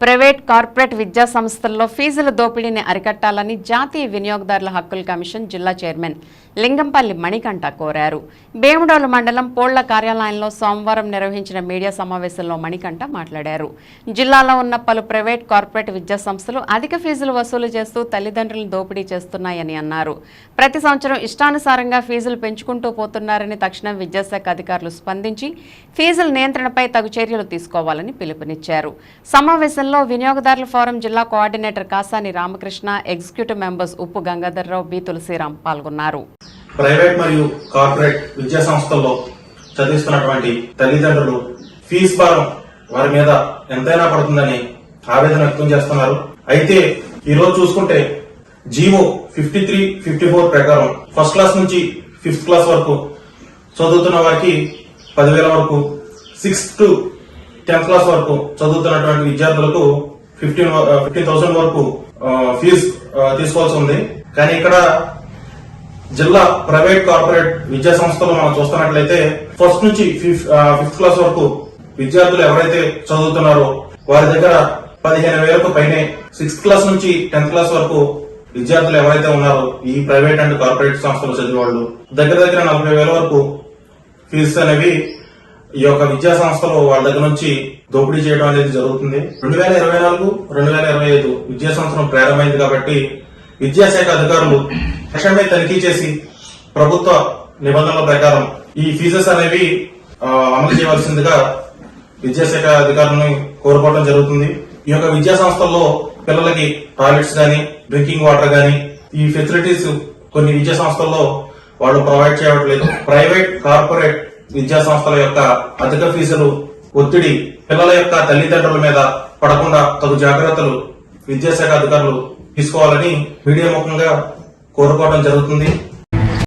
Private corporate విద్యా సంస్థల్లో ఫీజుల దోపిడీని అరికట్టాలని జాతీయ వినియోగదారుల హక్కుల కమిషన్ జిల్లా చైర్మన్ లింగంపల్లి మణికంఠ కోరారు. భీముడోలు మండలం పోళ్ళ కార్యాలయంలో సోమవారం నిర్వహించిన మీడియా సమావేశంలో మణికంఠ మాట్లాడారు. జిల్లాలో ఉన్న పలు ప్రైవేట్ కార్పొరేట్ విద్యా సంస్థలు అధిక ఫీజులు వసూలు చేస్తూ తల్లిదండ్రులను దోపిడీ చేస్తున్నాయని అన్నారు. ప్రతి సంవత్సరం ఇష్టానుసారంగా ఫీజులు పెంచుకుంటూ పోతున్నారని తక్షణం విద్యాశాఖ అధికారులు స్పందించి ఫీజుల నియంత్రణపై తగు చర్యలు తీసుకోవాలని పిలుపునిచ్చారు. సమావేశంలో వినియోగదారుల ఫోరం జిల్లా coordinator Kasani Ramakrishna executive members Uppu Gangadhar Rao B Tulsiram పాల్గొన్నారు. ప్రైవేట్ మరియు కార్పొరేట్ విద్యా సంస్థల్లో చదివిస్తున్నటువంటి తల్లిదండ్రులు ఫీజు భారం వారి మీద ఎంతైనా పడుతుందని ఆవేదన వ్యక్తం చేస్తున్నారు. అయితే ఈ రోజు చూసుకుంటే GO fifty three fifty four ప్రకారం ఫస్ట్ క్లాస్ నుంచి ఫిఫ్త్ క్లాస్ వరకు చదువుతున్న వారికి పదివేల వరకు సిక్స్త్ టు టెన్త్ క్లాస్ వరకు చదువుతున్నటువంటి విద్యార్థులకు ఫిఫ్టీన్ ఫిఫ్టీన్ థౌసండ్ వరకు uh, ఫీజు uh, తీసుకోవాల్సి ఉంది. కానీ ఇక్కడ జిల్లా ప్రైవేట్ కార్పొరేట్ విద్యా సంస్థలు మనం చూస్తున్నట్లయితే ఫస్ట్ నుంచి ఫిఫ్త్ క్లాస్ uh, వరకు విద్యార్థులు ఎవరైతే చదువుతున్నారో వారి దగ్గర పదిహేను వేలకు పైనే సిక్స్త్ క్లాస్ నుంచి టెన్త్ క్లాస్ వరకు విద్యార్థులు ఎవరైతే ఉన్నారో ఈ ప్రైవేట్ అండ్ కార్పొరేట్ సంస్థలు చదివే వాళ్ళు దగ్గర దగ్గర నలభై వేల వరకు ఫీజు అనేవి ఈ యొక్క విద్యా సంస్థలు వాళ్ళ దగ్గర నుంచి దోపిడీ చేయడం అనేది జరుగుతుంది. రెండు వేల ఇరవై నాలుగు రెండు వేల ఇరవై ఐదు విద్యా సంవత్సరం ప్రారంభమైంది కాబట్టి విద్యాశాఖ అధికారులు తక్షణమే తనిఖీ చేసి ప్రభుత్వ నిబంధనల ప్రకారం ఈ ఫీజెస్ అనేవి అమలు చేయవలసిందిగా విద్యాశాఖ అధికారులను కోరుకోవడం జరుగుతుంది. ఈ యొక్క విద్యా సంస్థల్లో పిల్లలకి టాయిలెట్స్ కానీ డ్రింకింగ్ వాటర్ కానీ ఈ ఫెసిలిటీస్ కొన్ని విద్యా సంస్థల్లో వాళ్ళు ప్రొవైడ్ చేయట్లేదు. ప్రైవేట్ కార్పొరేట్ విద్యా సంస్థల యొక్క అధిక ఫీజులు ఒత్తిడి పిల్లల యొక్క తల్లిదండ్రుల మీద పడకుండా తగు జాగ్రత్తలు విద్యాశాఖ అధికారులు తీసుకోవాలని మీడియా ముఖంగా కోరుకోవడం జరుగుతుంది.